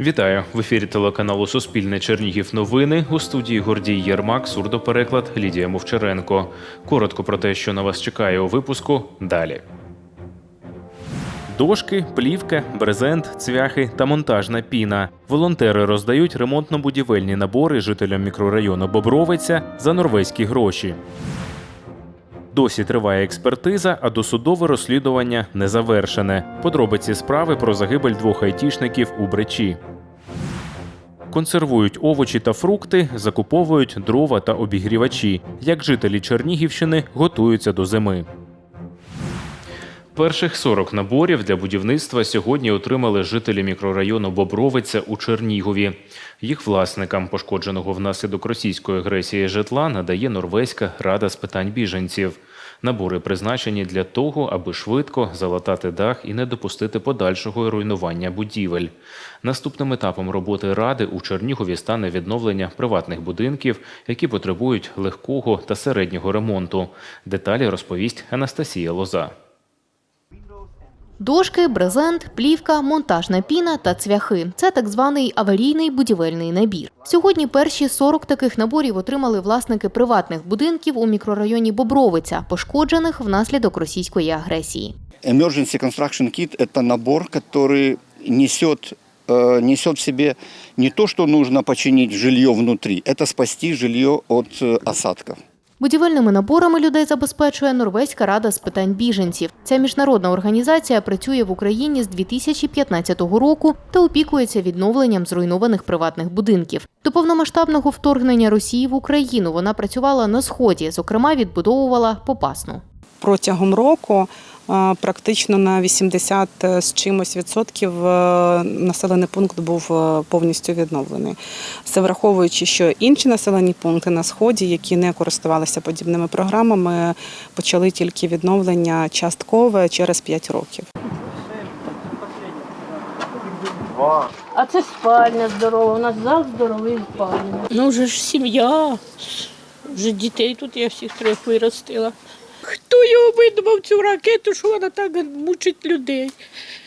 Вітаю в ефірі телеканалу Суспільне Чернігів. Новини у студії Гордій Єрмак, сурдопереклад Лідія Мовчаренко. Коротко про те, що на вас чекає у випуску. Далі. Дошки, плівка, брезент, цвяхи та монтажна піна. Волонтери роздають ремонтно-будівельні набори жителям мікрорайону Бобровиця за норвезькі гроші. Досі триває експертиза, а досудове розслідування не завершене. Подробиці справи про загибель двох айтішників у Бречі. Консервують овочі та фрукти, закуповують дрова та обігрівачі. Як жителі Чернігівщини готуються до зими. Перших 40 наборів для будівництва сьогодні отримали жителі мікрорайону Бобровиця у Чернігові. Їх власникам пошкодженого внаслідок російської агресії житла надає Норвезька рада з питань біженців. Набори призначені для того, аби швидко залатати дах і не допустити подальшого руйнування будівель. Наступним етапом роботи ради у Чернігові стане відновлення приватних будинків, які потребують легкого та середнього ремонту. Деталі розповість Анастасія Лоза. Дошки, брезент, плівка, монтажна піна та цвяхи це так званий аварійний будівельний набір. Сьогодні перші 40 таких наборів отримали власники приватних будинків у мікрорайоні Бобровиця, пошкоджених внаслідок російської агресії. Emergency Construction Kit – это набор, который несет, э, несет в себе не то, что нужно починить жилье внутри, это спасти жилье от э, осадков. Будівельними наборами людей забезпечує Норвезька рада з питань біженців. Ця міжнародна організація працює в Україні з 2015 року та опікується відновленням зруйнованих приватних будинків. До повномасштабного вторгнення Росії в Україну вона працювала на сході, зокрема відбудовувала Попасну. Протягом року е, практично на 80 з чимось відсотків е, населений пункт був е, повністю відновлений. Це враховуючи, що інші населені пункти на сході, які не користувалися подібними програмами, почали тільки відновлення часткове через 5 років. А це спальня здорова, у нас зал здоровий спальня. Ну вже ж сім'я, вже дітей тут я всіх трьох виростила. Хто його видумав цю ракету, що вона так мучить людей?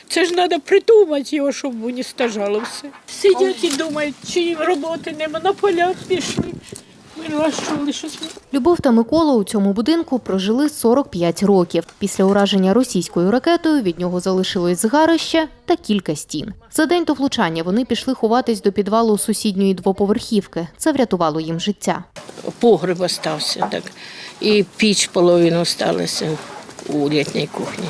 Це ж треба придумати його, щоб уністажало все. Сидять і думають, чи роботи нема, на полях пішли. Любов та Микола у цьому будинку прожили 45 років. Після ураження російською ракетою від нього залишилось згарище та кілька стін. За день до влучання вони пішли ховатись до підвалу сусідньої двоповерхівки. Це врятувало їм життя. Погреб остався, так. І піч половину сталася у літній кухні.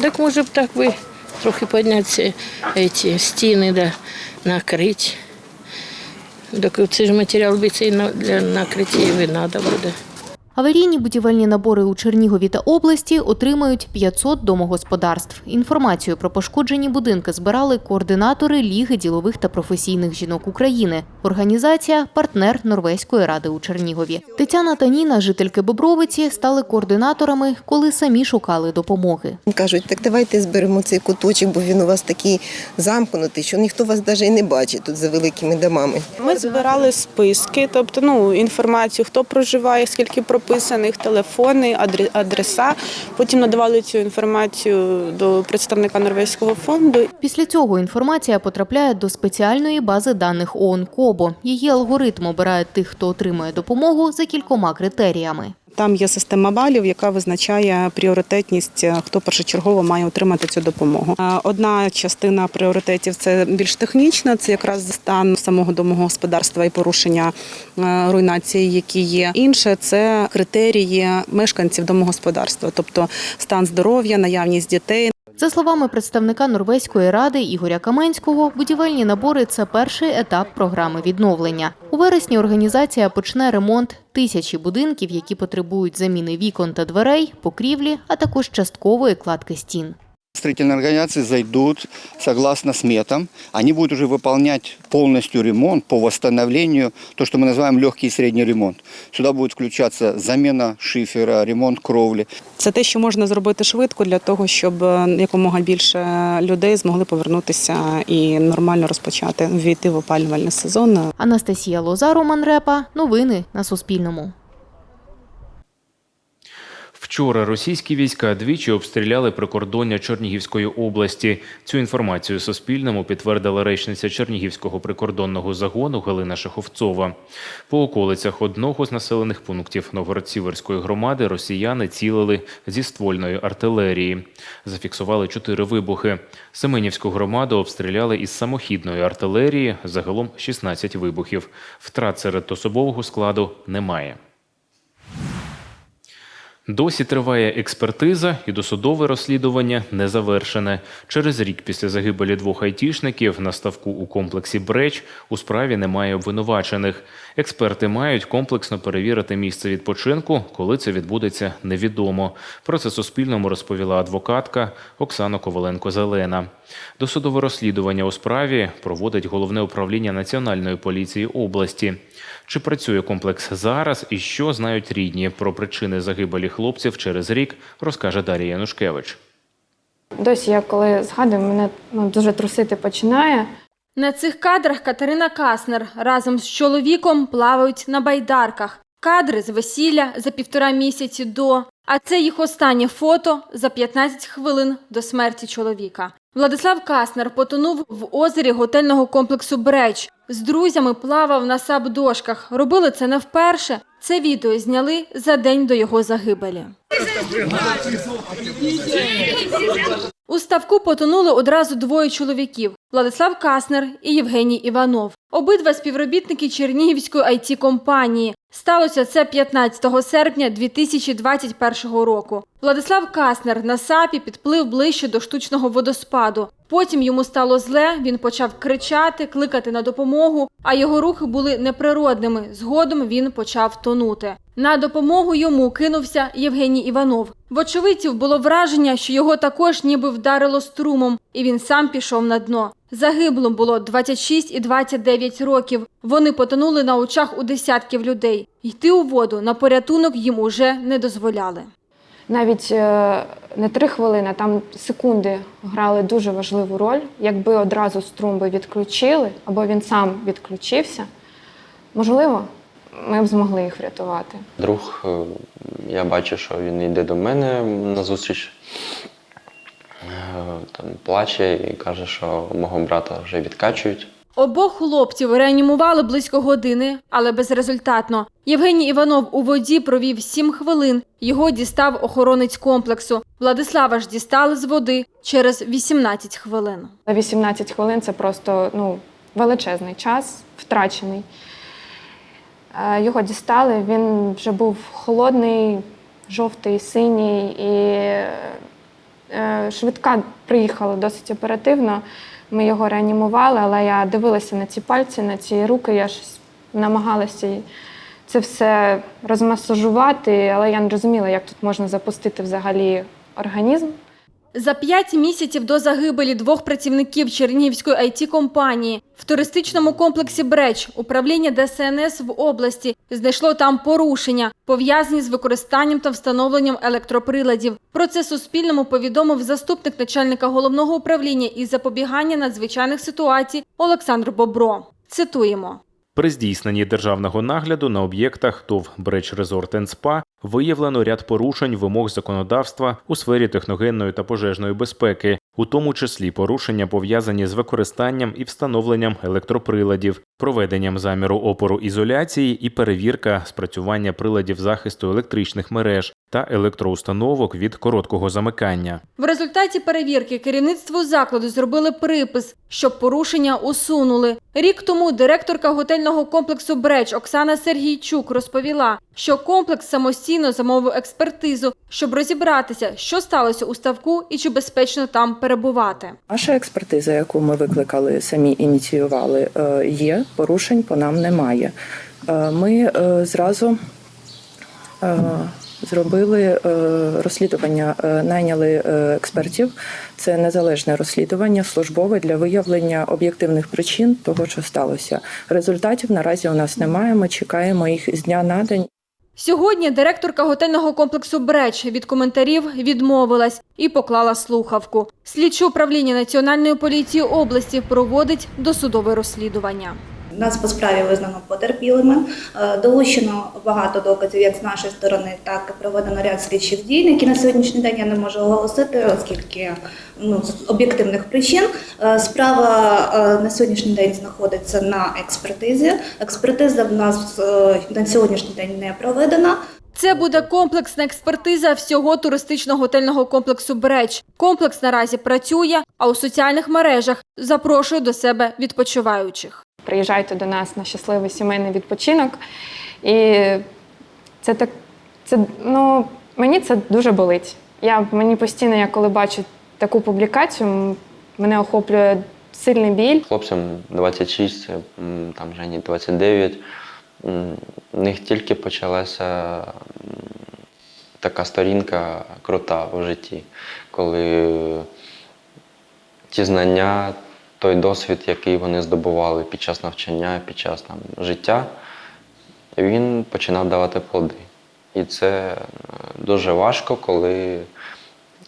Так може б так би трохи підняти ці стіни да накрити. Так це ж матеріал на- для накриття і треба буде. Аварійні будівельні набори у Чернігові та області отримають 500 домогосподарств. Інформацію про пошкоджені будинки збирали координатори Ліги ділових та професійних жінок України. Організація партнер Норвезької ради у Чернігові. Тетяна та Ніна, жительки Бобровиці, стали координаторами, коли самі шукали допомоги. Кажуть, так давайте зберемо цей куточок, бо він у вас такий замкнутий, що ніхто вас навіть і не бачить тут за великими домами. Ми збирали списки, тобто ну, інформацію, хто проживає, скільки прописаних, телефони, адре- адреса. Потім надавали цю інформацію до представника Норвезького фонду. Після цього інформація потрапляє до спеціальної бази даних ООН КОБО. Її алгоритм обирає тих, хто отримує допомогу за кількома критеріями. Там є система балів, яка визначає пріоритетність, е, хто першочергово має отримати цю допомогу. Е, Одна частина пріоритетів це більш технічна, це якраз стан самого домогосподарства і порушення е, руйнації, які є. Інше це критерії мешканців домогосподарства, тобто стан здоров'я, наявність дітей. За словами представника Норвезької ради Ігоря Каменського, будівельні набори це перший етап програми відновлення. У вересні організація почне ремонт тисячі будинків, які потребують заміни вікон та дверей, покрівлі, а також часткової кладки стін Строительные организации зайдут согласно сметам. Они будут уже выполнять полностью ремонт по восстановлению, то, что мы называем легкий и средний ремонт. Сюда будет включаться замена шифера, ремонт кровли. Це те, що можна зробити швидко для того, щоб е, якомога більше людей змогли повернутися і нормально розпочати війти в опалювальний сезон. Анастасія Лоза, Роман Репа. Новини на Суспільному. Вчора російські війська двічі обстріляли прикордоння Чернігівської області. Цю інформацію Суспільному підтвердила речниця Чернігівського прикордонного загону Галина Шаховцова. По околицях одного з населених пунктів Новгород-Сіверської громади росіяни цілили зі ствольної артилерії. Зафіксували чотири вибухи. Семенівську громаду обстріляли із самохідної артилерії. Загалом 16 вибухів. Втрат серед особового складу немає. Досі триває експертиза і досудове розслідування не завершене. Через рік після загибелі двох айтішників на ставку у комплексі Бреч у справі немає обвинувачених. Експерти мають комплексно перевірити місце відпочинку, коли це відбудеться, невідомо. Про це Суспільному розповіла адвокатка Оксана Коваленко-Зелена. Досудове розслідування у справі проводить головне управління Національної поліції області. Чи працює комплекс зараз і що знають рідні про причини загибелі хлопців через рік, розкаже Дар'я Янушкевич. Досі я коли згадую, мене ну, дуже трусити починає. На цих кадрах Катерина Каснер разом з чоловіком плавають на байдарках. Кадри з весілля за півтора місяці до. А це їх останнє фото за 15 хвилин до смерті чоловіка. Владислав Каснер потонув в озері готельного комплексу Бреч. З друзями плавав на саб-дошках. Робили це не вперше. Це відео зняли за день до його загибелі. У ставку потонули одразу двоє чоловіків – Владислав Каснер і Євгеній Іванов. Обидва співробітники Чернігівської IT-компанії. Сталося це 15 серпня 2021 року. Владислав Каснер на сапі підплив ближче до штучного водоспаду. Потім йому стало зле, він почав кричати, кликати на допомогу, а його рухи були неприродними. Згодом він почав тонути. На допомогу йому кинувся Євгеній Іванов. В очевидців було враження, що його також ніби вдарило струмом, і він сам пішов на дно. Загиблим було 26 і 29 років. Вони потонули на очах у десятків людей. Йти у воду на порятунок їм уже не дозволяли. Навіть е, не три хвилини, там секунди грали дуже важливу роль. Якби одразу струм би відключили, або він сам відключився, можливо, ми б змогли їх врятувати. Друг, е, я бачу, що він йде до мене на зустріч, е, там плаче і каже, що мого брата вже відкачують. Обох хлопців реанімували близько години, але безрезультатно. Євгеній Іванов у воді провів 7 хвилин. Його дістав охоронець комплексу. Владислава ж дістали з води через 18 хвилин. За 18 хвилин це просто ну, величезний час, втрачений. Е, Його дістали, він вже був холодний, жовтий, синій, і е, швидка приїхала досить оперативно. Ми його реанімували, але я дивилася на ці пальці, на ці руки, я щось намагалася це все розмасажувати, але я не розуміла, як тут можна запустити взагалі організм. За п'ять місяців до загибелі двох працівників Чернігівської IT-компанії в туристичному комплексі Бреч управління ДСНС в області знайшло там порушення, пов'язані з використанням та встановленням електроприладів. Про це Суспільному повідомив заступник начальника головного управління із запобігання надзвичайних ситуацій Олександр Бобро. Цитуємо. При здійсненні державного нагляду на об'єктах ТОВ Бреч Резорт Спа виявлено ряд порушень вимог законодавства у сфері техногенної та пожежної безпеки, у тому числі порушення пов'язані з використанням і встановленням електроприладів, проведенням заміру опору ізоляції і перевірка спрацювання приладів захисту електричних мереж та електроустановок від короткого замикання. В результаті перевірки керівництву закладу зробили припис, щоб порушення усунули. Рік тому директорка готельного комплексу Бреч Оксана Сергійчук розповіла, що комплекс самостійно замовив експертизу, щоб розібратися, що сталося у ставку і чи безпечно там перебувати. Наша експертиза, яку ми викликали, самі ініціювали, е, є, порушень по нам немає. Е, Ми е, зразу зробили е, розслідування, е, найняли е, експертів. Це незалежне розслідування, службове для виявлення об'єктивних причин того, що сталося. Результатів наразі у нас немає. Ми чекаємо їх з дня на день. Сьогодні директорка готельного комплексу Бреч від коментарів відмовилась і поклала слухавку. Слідче управління Національної поліції області проводить досудове розслідування. Нас по справі визнано потерпілими. Е, Долучено багато доказів як з нашої сторони, так і проведено ряд слідчих дій, які на сьогоднішній день я не можу оголосити, оскільки ну, з об'єктивних причин. Е, Справа е, на сьогоднішній день знаходиться на експертизі. Експертиза в нас на сьогоднішній день не проведена. Це буде комплексна експертиза всього туристично-готельного комплексу Бреч. Комплекс наразі працює, а у соціальних мережах запрошує до себе відпочиваючих. Приїжджайте до нас на щасливий сімейний відпочинок. І це так, це, ну, мені це дуже болить. Я, мені постійно, я коли бачу таку публікацію, мене охоплює сильний біль. Хлопцям 26, м, там Жені 29. У них тільки почалася така сторінка крута в житті, коли ті знання, той досвід, який вони здобували під час навчання, під час там, життя, він починав давати плоди. І це е, дуже важко, коли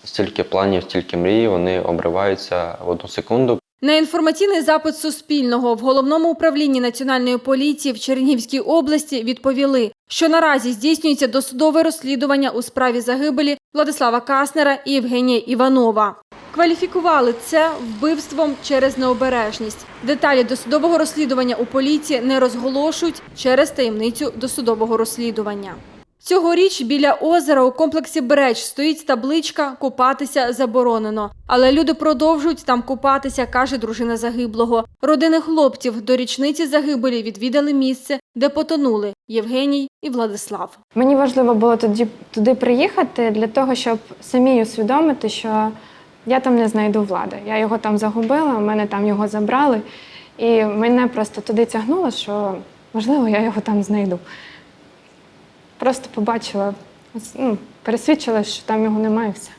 стільки планів, стільки мрій, вони обриваються в одну секунду. На інформаційний запит Суспільного в головному управлінні національної поліції в Чернігівській області відповіли, що наразі здійснюється досудове розслідування у справі загибелі Владислава Каснера і Євгенія Іванова. Кваліфікували це вбивством через необережність. Деталі досудового розслідування у поліції не розголошують через таємницю досудового розслідування. Цьогоріч біля озера у комплексі Бреч стоїть табличка Купатися заборонено. Але люди продовжують там купатися, каже дружина загиблого. Родини хлопців до річниці загибелі відвідали місце, де потонули Євгеній і Владислав. Мені важливо було тоді туди приїхати для того, щоб самі усвідомити, що я там не знайду влади. Я його там загубила, у мене там його забрали. І мене просто туди тягнуло, що можливо я його там знайду. Просто побачила, ну, пересвідчилася, що там його немає. і Все.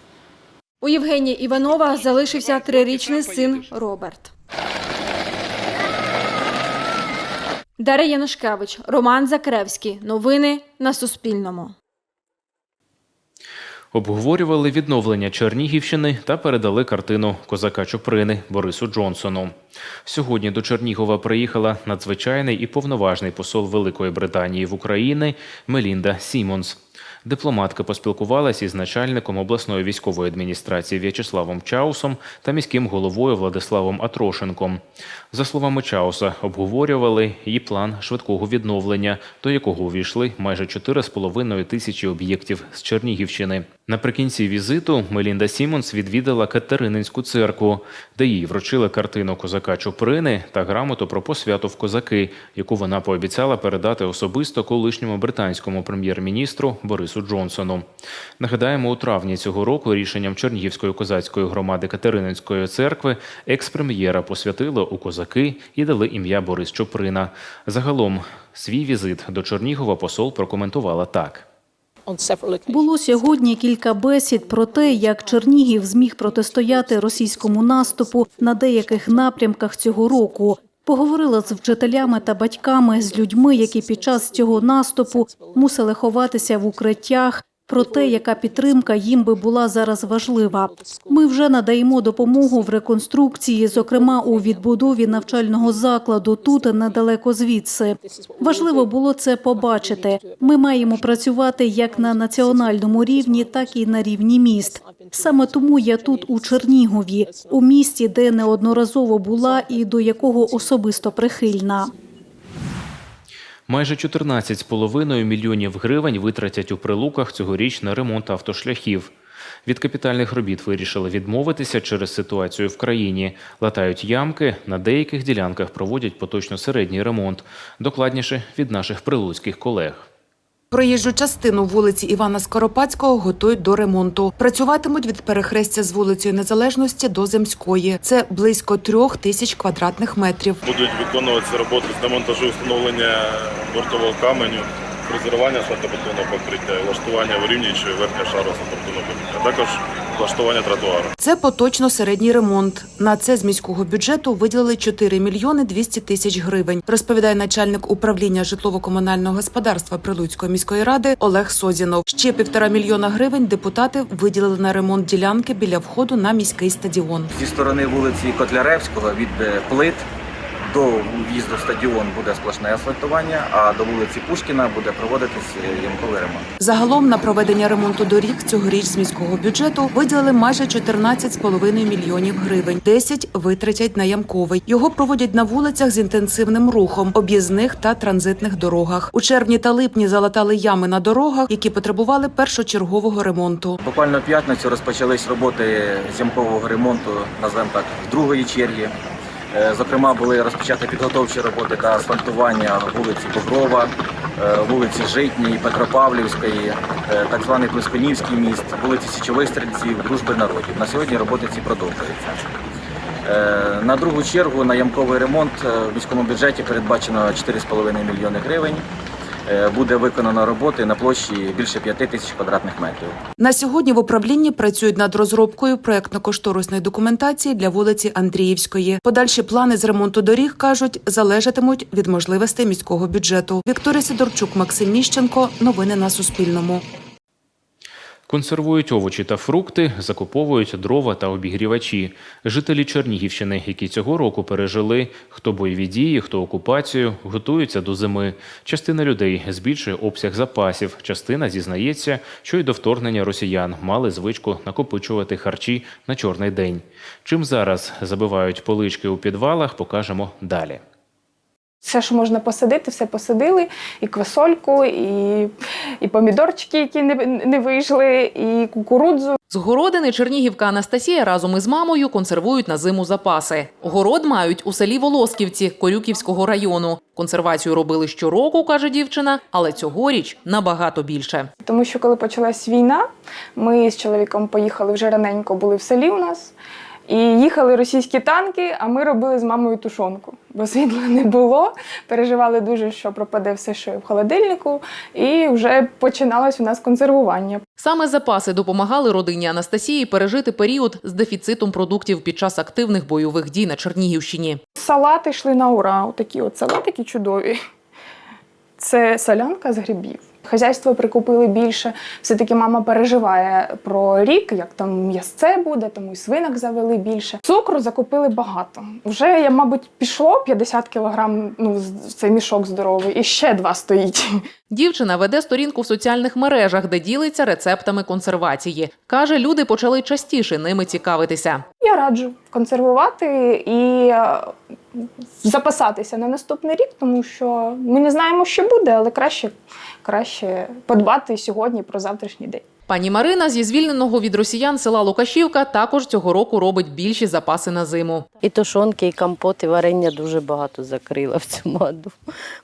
У Євгенія Іванова залишився трирічний син Роберт. Дар'я Янушкевич, Роман Закревський. Новини на Суспільному. Обговорювали відновлення Чернігівщини та передали картину козака Чуприни Борису Джонсону. Сьогодні до Чернігова приїхала надзвичайний і повноважний посол Великої Британії в Україні Мелінда Сімонс. Дипломатка поспілкувалася із начальником обласної військової адміністрації В'ячеславом Чаусом та міським головою Владиславом Атрошенком. За словами Чауса, обговорювали і план швидкого відновлення, до якого увійшли майже 4,5 тисячі об'єктів з Чернігівщини. Наприкінці візиту Мелінда Сімонс відвідала Катерининську церкву, де їй вручили картину козака Чуприни та грамоту про посвяту в козаки, яку вона пообіцяла передати особисто колишньому британському прем'єр-міністру Борису Джонсону. Нагадаємо, у травні цього року рішенням Чернігівської козацької громади Катерининської церкви екс-прем'єра посвятили у козаки і дали ім'я Борис Чуприна. Загалом свій візит до Чернігова посол прокоментувала так. Було сьогодні кілька бесід про те, як Чернігів зміг протистояти російському наступу на деяких напрямках цього року. Поговорила з вчителями та батьками, з людьми, які під час цього наступу мусили ховатися в укриттях. Про те, яка підтримка їм би була зараз важлива. Ми вже надаємо допомогу в реконструкції, зокрема у відбудові навчального закладу тут недалеко звідси. Важливо було це побачити. Ми маємо працювати як на національному рівні, так і на рівні міст. Саме тому я тут у Чернігові, у місті, де неодноразово була і до якого особисто прихильна. Майже 14,5 мільйонів гривень витратять у прилуках цьогоріч на ремонт автошляхів. Від капітальних робіт вирішили відмовитися через ситуацію в країні. Латають ямки, на деяких ділянках проводять поточно-середній ремонт. Докладніше від наших прилуцьких колег. Проїжджу частину вулиці Івана Скоропадського готують до ремонту. Працюватимуть від перехрестя з вулицею Незалежності до Земської. Це близько трьох тисяч квадратних метрів. Будуть виконуватися роботи з демонтажу встановлення бортового каменю, фрезерування асфальтобетонного покриття, і влаштування вирівнюючої верхнього шару асфальтобетонного покриття, а також влаштування тротуару. Це поточно середній ремонт. На це з міського бюджету виділили 4 мільйони 200 тисяч гривень, розповідає начальник управління житлово-комунального господарства Прилуцької міської ради Олег Созінов. Ще півтора мільйона гривень депутати виділили на ремонт ділянки біля входу на міський стадіон. зі сторони вулиці Котляревського від е, плит до в'їзду в стадіон буде сплошне асфальтування, а до вулиці Пушкіна буде проводитись е, ямковий ремонт. Загалом на проведення ремонту доріг цьогоріч з міського бюджету виділили майже 14,5 мільйонів гривень. 10 витратять на ямковий. Його проводять на вулицях з інтенсивним рухом, об'їзних та транзитних дорогах. У червні та липні залатали ями на дорогах, які потребували першочергового ремонту. Буквально в п'ятницю розпочались роботи з ямкового ремонту, назвемо так, в другої черги. Е, Зокрема, були розпочаті підготовчі роботи та асфальтування вулиці Боброва, е, вулиці Житній, Петропавлівської, е, так званий Плесконівський міст, вулиці Січових Стрільців, Дружби народів. На сьогодні роботи ці продовжуються. На другу чергу на ямковий ремонт в міському бюджеті передбачено 4,5 мільйони гривень. Е, Буде виконано роботи на площі більше 5 тисяч квадратних метрів. На сьогодні в управлінні працюють над розробкою проектно-кошторисної документації для вулиці Андріївської. Подальші плани з ремонту доріг кажуть залежатимуть від можливостей міського бюджету. Вікторія Сидорчук, Максим Міщенко. Новини на Суспільному. Консервують овочі та фрукти, закуповують дрова та обігрівачі. Жителі Чернігівщини, які цього року пережили хто бойові дії, хто окупацію, готуються до зими. Частина людей збільшує обсяг запасів. Частина зізнається, що й до вторгнення росіян мали звичку накопичувати харчі на чорний день. Чим зараз забивають полички у підвалах, покажемо далі. Все, що можна посадити, все посадили. І квасольку, і, і помідорчики, які не, не вийшли, і кукурудзу. З городини Чернігівка Анастасія разом із мамою консервують на зиму запаси. Город мають у селі Волосківці Корюківського району. Консервацію робили щороку, каже дівчина, але цьогоріч набагато більше. Тому що коли почалась війна, ми з чоловіком поїхали вже раненько, були в селі у нас. І їхали російські танки, а ми робили з мамою тушонку, бо світла не було. Переживали дуже, що пропаде все, що в холодильнику, і вже починалось у нас консервування. Саме запаси допомагали родині Анастасії пережити період з дефіцитом продуктів під час активних бойових дій на Чернігівщині. Салати йшли на ура. Отакі от салатики чудові. Це солянка з грибів. Хазяйство прикупили більше. Все-таки мама переживає про рік, як там м'ясце буде, тому і свинок завели більше. Цукру закупили багато. Вже, я, мабуть, пішло 50 кілограм, ну, цей мішок здоровий, і ще два стоїть. Дівчина веде сторінку в соціальних мережах, де ділиться рецептами консервації. Каже, люди почали частіше ними цікавитися. Я раджу консервувати і е, запасатися на наступний рік, тому що ми не знаємо, що буде, але краще, краще подбати сьогодні про завтрашній день. Пані Марина зі звільненого від росіян села Лукашівка також цього року робить більші запаси на зиму. І тушонки, і компот, і варення дуже багато закрила в цьому году.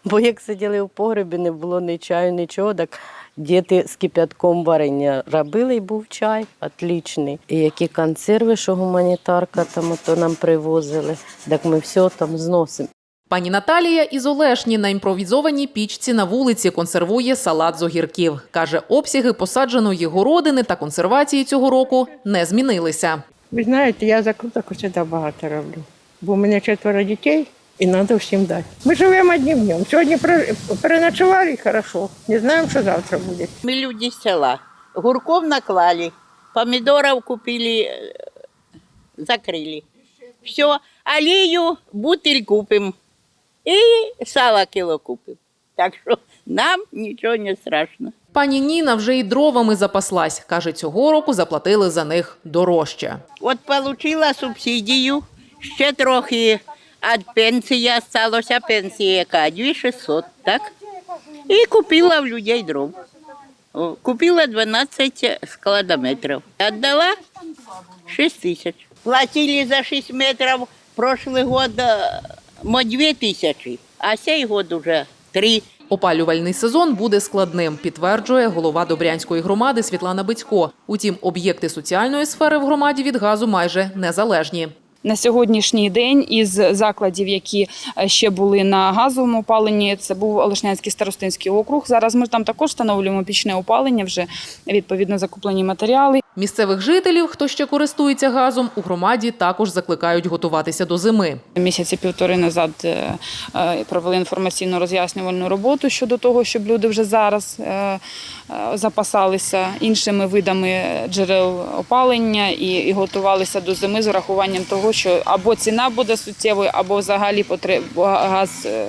Бо як сиділи в погребі, не було ні чаю, нічого, так діти з кип'ятком варення робили, і був чай отлічний. І які консерви, що гуманітарка там ото нам привозили, так ми все там зносимо. Пані Наталія із Олешні на імпровізованій пічці на вулиці консервує салат з огірків. Каже, обсяги посадженої городини та консервації цього року не змінилися. Ви знаєте, я закруток завжди багато роблю. Бо у мене четверо дітей і треба всім дати. Ми живемо одним днем. Сьогодні пере- переночували і хорошо. Не знаємо, що завтра буде. Мы люди с села. Гурков наклали, помидоров купили, э, закрыли. Все, аллею, бутыль купим и сало кило купим. Так что нам ничего не страшно. Пані Ніна вже й дровами запаслась. Каже, цього року заплатили за них дорожче. От получила субсидію, ще трохи від пенсії осталося, пенсія яка 2600, так? І купила в людей дров. Купила 12 складометрів. Отдала 6 тисяч. Платили за 6 метрів прошлый год е, мо 2 тисячі, а цей год уже 3. Опалювальний сезон буде складним, підтверджує голова Добрянської громади Світлана Бицько. Утім, об'єкти соціальної сфери в громаді від газу майже незалежні. На сьогоднішній день із закладів, які е, ще були на газовому опаленні, це був Олешнянський старостинський округ. Зараз ми там також встановлюємо пічне опалення, вже відповідно закуплені матеріали. Місцевих жителів, хто ще користується газом, у громаді також закликають готуватися до зими. Місяці півтори назад е, е, провели інформаційно роз'яснювальну роботу щодо того, щоб люди вже зараз е, запасалися іншими видами джерел опалення і, і готувалися до зими з урахуванням того, що або ціна буде суттєвою, або взагалі потреб газ е,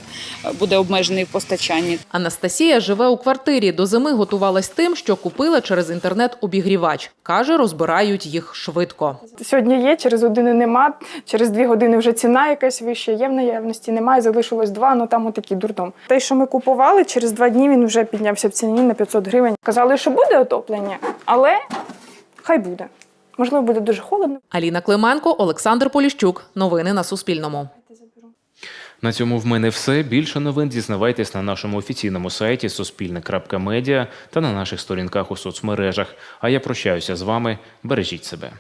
буде обмежений в постачанні. Анастасія живе у квартирі. До зими готувалась тим, що купила через інтернет обігрівач. Каже, розбирають їх швидко. Сьогодні є, через години нема, через дві години вже ціна якась вища, є в наявності, немає, залишилось два, ну там отакий дурдом. Те, що ми купували, через два дні він вже піднявся в ціні на 500 гривень. Казали, що буде отоплення, але хай буде. Можливо, буде дуже холодно. Аліна Клименко, Олександр Поліщук. Новини на Суспільному. На цьому в мене все. Більше новин дізнавайтесь на нашому офіційному сайті суспільне.медіа та на наших сторінках у соцмережах. А я прощаюся з вами. Бережіть себе.